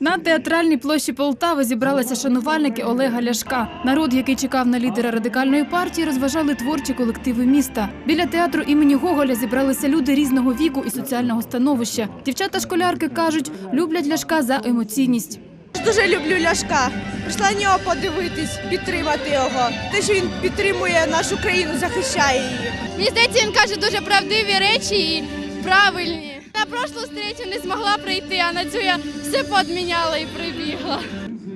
На театральній площі Полтави зібралися шанувальники Олега Ляшка. Народ, який чекав на лідера радикальної партії, розважали творчі колективи міста. Біля театру імені Гоголя зібралися люди різного віку і соціального становища. Дівчата-школярки кажуть, люблять Ляшка за емоційність. Дуже люблю Ляшка. Прийшла на нього подивитись, підтримати його. Те, що він підтримує нашу країну, захищає її. Мені здається, він каже дуже правдиві речі і правильні. Прошлу зустрічу не змогла прийти, а на цю я все поодміняла і прибігла.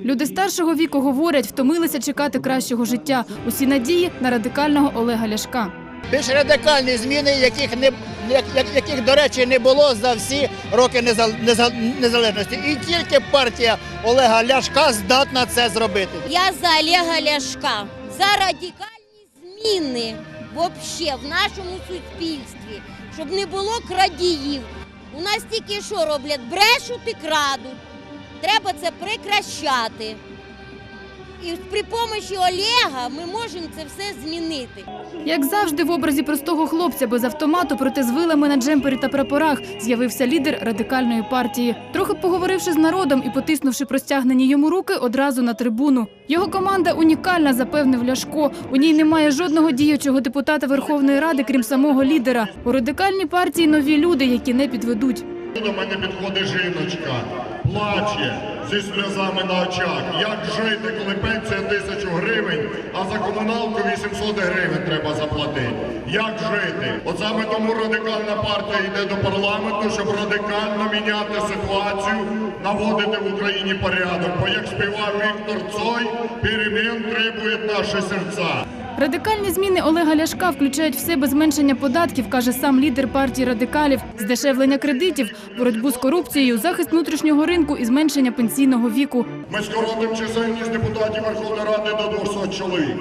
Люди старшого віку говорять, втомилися чекати кращого життя. Усі надії на радикального Олега Ляшка. більш радикальні зміни, яких не як- як- яких, до речі, не було за всі роки незал- незал- незалежності. І тільки партія Олега Ляшка здатна це зробити. Я за Олега Ляшка, за радикальні зміни вообще в нашому суспільстві, щоб не було крадіїв. У нас тільки що роблять? Брешуть і крадуть. Треба це прекращати. І при помощі Олега ми можемо це все змінити. Як завжди, в образі простого хлопця без автомату, проте з вилами на джемпері та прапорах, з'явився лідер радикальної партії. Трохи поговоривши з народом і потиснувши простягнені йому руки, одразу на трибуну. Його команда унікальна, запевнив Ляшко. У ній немає жодного діючого депутата Верховної Ради, крім самого лідера. У радикальній партії нові люди, які не підведуть. До мене підходить жіночка, плаче зі сльозами на очах. Як жити, коли пенсія тисячу гривень, а за комуналку 800 гривень треба заплатити? Як жити? От саме тому радикальна партія йде до парламенту, щоб радикально міняти ситуацію, наводити в Україні порядок. Бо як співав Віктор Цой, перемін требують наші серця. Радикальні зміни Олега Ляшка включають в себе зменшення податків, каже сам лідер партії радикалів, здешевлення кредитів, боротьбу з корупцією, захист внутрішнього ринку і зменшення пенсійного віку. Ми скоротимо чисельність депутатів Верховної Ради до 200 чоловік.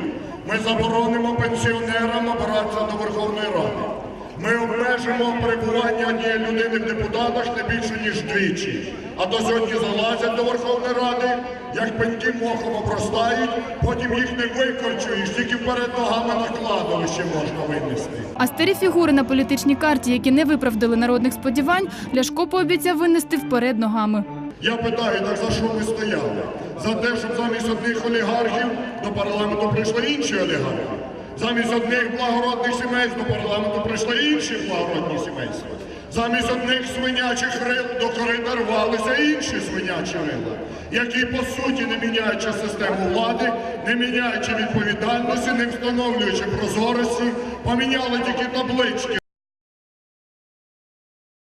Ми заборонимо пенсіонерам обиратися до Верховної Ради. Ми обмежимо перебування однієї людини в депутатах не більше, ніж двічі. А то сьогодні залазять до Верховної Ради, як пеньки мохом обростають, потім їх не викорчуєш, тільки перед ногами на кладовище можна винести. А старі фігури на політичній карті, які не виправдали народних сподівань, Ляшко пообіцяв винести вперед ногами. Я питаю, так за що ми стояли? За те, щоб замість одних олігархів до парламенту прийшли інші олігархи. Замість одних благородних сімейств до парламенту прийшли інші благородні сімейства. Замість одних свинячих рил до корита рвалися інші свинячі рила, які по суті, не міняючи систему влади, не міняючи відповідальності, не встановлюючи прозорості, поміняли тільки таблички.